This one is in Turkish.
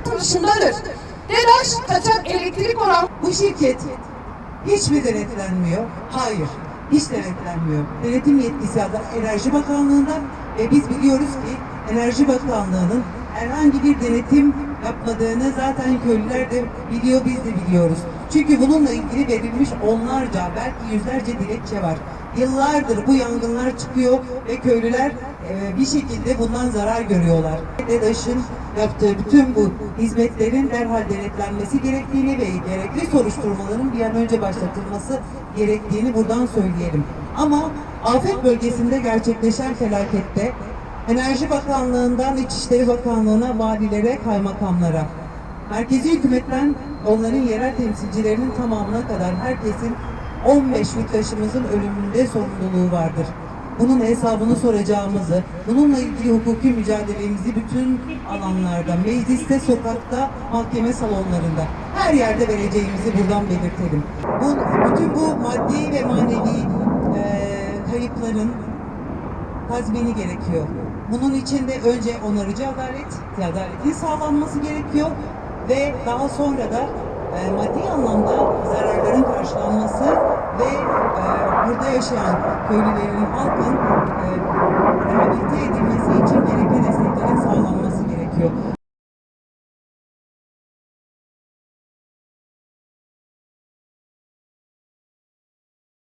artırışındadır. DEDAŞ kaçak elektrik oran Bu şirket hiç mi denetlenmiyor? Hayır. Hiç denetlenmiyor. Denetim yetkisi Enerji Bakanlığı'nda ve biz biliyoruz ki Enerji Bakanlığı'nın herhangi bir denetim yapmadığını zaten köylüler de biliyor, biz de biliyoruz. Çünkü bununla ilgili verilmiş onlarca, belki yüzlerce dilekçe var. Yıllardır bu yangınlar çıkıyor ve köylüler e, bir şekilde bundan zarar görüyorlar. DEDAŞ'ın yaptığı bütün bu hizmetlerin derhal denetlenmesi gerektiğini ve gerekli soruşturmaların bir an önce başlatılması gerektiğini buradan söyleyelim. Ama afet bölgesinde gerçekleşen felakette Enerji Bakanlığı'ndan İçişleri Bakanlığı'na, valilere, kaymakamlara, merkezi hükümetten onların yerel temsilcilerinin tamamına kadar herkesin 15 yurttaşımızın ölümünde sorumluluğu vardır. Bunun hesabını soracağımızı, bununla ilgili hukuki mücadelemizi bütün alanlarda, mecliste, sokakta, mahkeme salonlarında, her yerde vereceğimizi buradan belirtelim. Bu, bütün bu maddi ve manevi eee, kayıpların tazmini gerekiyor. Bunun için de önce onarıcı adalet, adaletin sağlanması gerekiyor ve daha sonra da e, maddi anlamda zararların karşılanması ve e, burada yaşayan köylülerin, halkın e, rehabilite edilmesi için